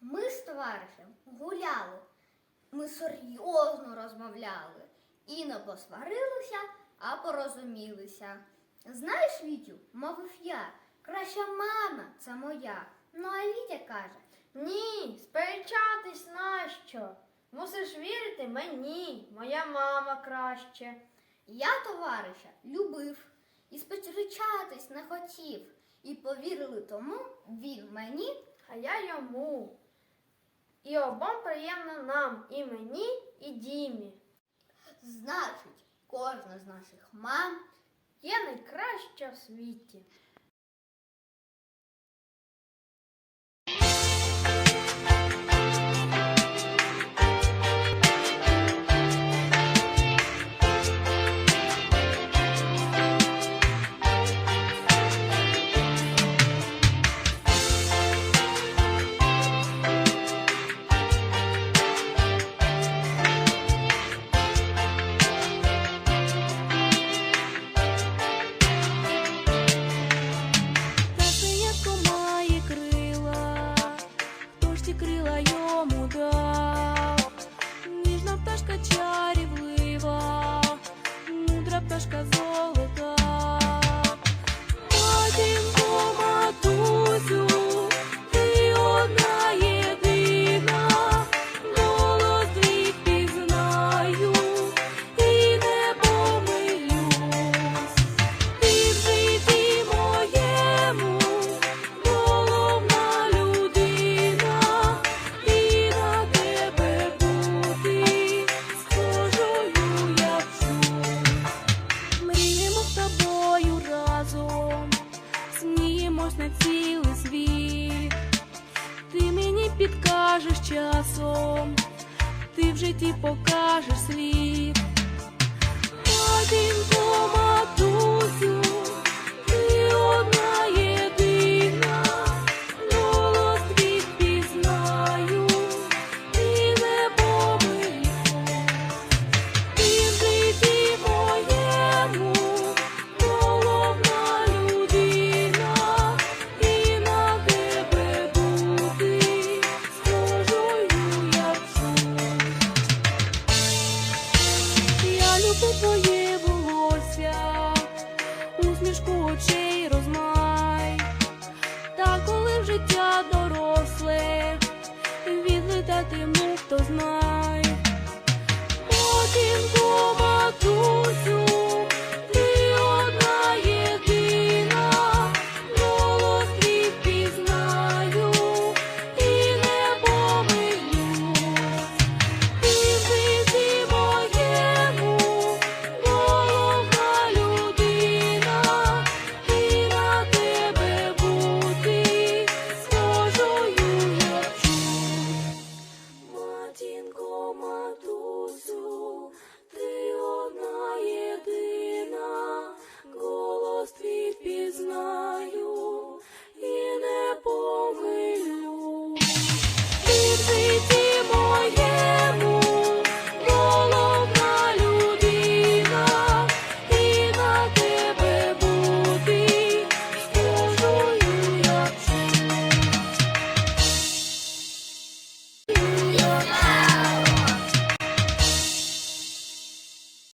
Ми з товаришем гуляли, ми серйозно розмовляли і не посварилися, а порозумілися. Знаєш, Вітю, мовив я, краща мама це моя. Ну а Вітя каже, Ні, сперечатись нащо? Мусиш вірити мені, моя мама краще. я товариша любив і сперечатись не хотів. І повірили тому він мені. а я йому. І обом приємно нам, і мені, і Дімі. Значить, кожна з наших мам Є найкраща в світі. Look at you. На цілий світ. Ти мені підкажеш часом, ти в житті покажеш світ. Один матусю, кришку очей розмай, та коли в життя доросле, відлетатиму, хто знай. Потім матусю